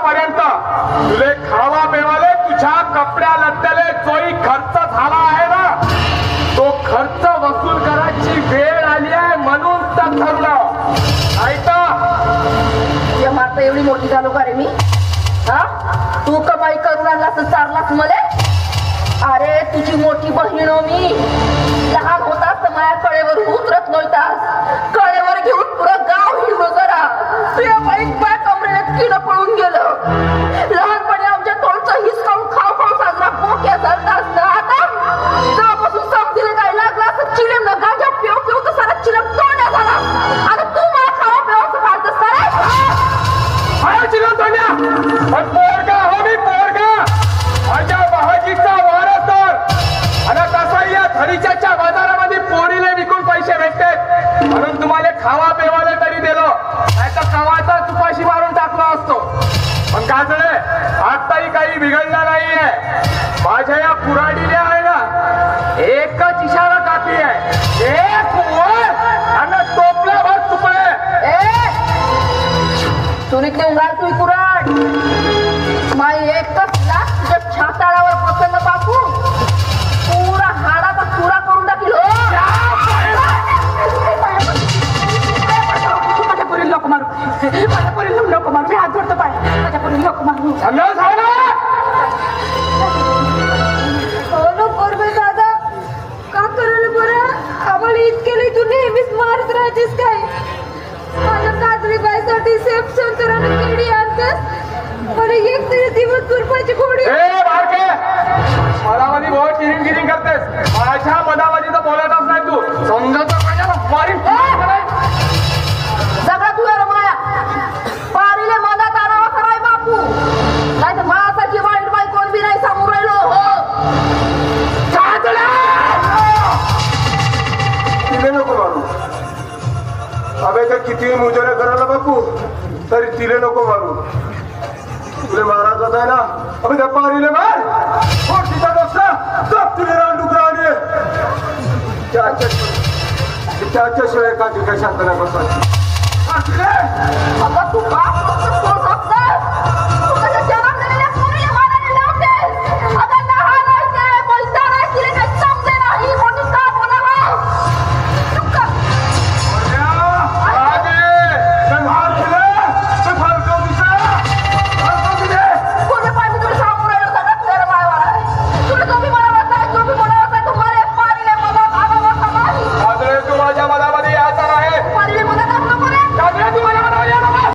आतापर्यंत तुले खावा मिळाले तुझ्या कपड्या लत्याले जोही खर्च झाला आहे ना? तो खर्च वसूल करायची वेळ आली आहे म्हणून तर ठरलं. ऐका या माता एवढी मोठी झालो का रे मी? हा? तू कमाई करू लागला आणि चारलास मले? अरे तुझी मोठी बहीण हो मी. सारा हाय पण पोरगा हो मी पोरगा. माझ्या भावाजीचा वारसदार. आणि तसाही या खडीच्याच्या बाजारामध्ये पोरीला विकून पैसे भेटते. म्हणून तुम्हाला खावा पेवाला तरी दिलो. नाही तर खावाचा तुपाशी मारून टाकला असतो. पण काजळे आताही काही बिघडला नाहीये. माझ्या या पुराडील्या चुरीतले उंगार तू कुराड माई एकच लाख तुझ्या छाताळावर पसरलं बापू. पुरा हाडाचा चुरा करून टाकील हो. माझ्या पोरी लोक मारू. माझ्या पोरी लोक मारू. मी हात जोडतो पाय माझ्या पोरी लोक मारू. दादा का करायला बरं? आम्हाला इतके लई तू नेहमीच मारत राहतेस काय? माझ्या काजरी सेफ संतरानं केळी आणतेस. मला एक तरी दिवस तुरपाची गोडी. ए बहुत चिरिंग चिरिंग करतेस. त्याच्या किती मुजऱ्या करायला बापू? तरी तिले नको मारू. तुले महाराजात आहे ना? अभि त्या पारीले मार! तिचा डोसा सब तुले रांडुकरा आणि त्याच्याशिवाय का तुझ्या शांत नाही बसायची. तू का